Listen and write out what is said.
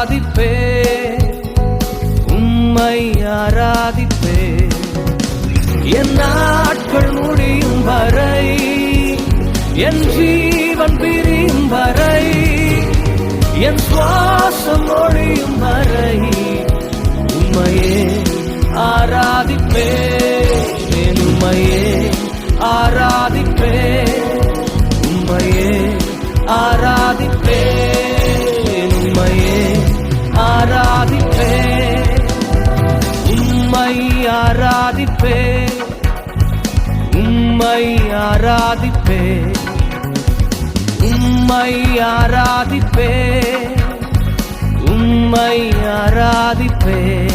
ஆராதிப்பே. உம்மை ஆராதிப்பே. என் நாட்கள் முடியும் வரை என் ஜீவன் பிரியும் வரை என் சுவாசம் ஒழியும் வரை உண்மையே ஆராதிப்பே. என் உண்மையே ஆராதிப்பே. ஆராதிப்பே. உம்மை ஆராதிப்பே. உம்மை ஆராதிப்பே. உம்மை ஆராதிப்பே.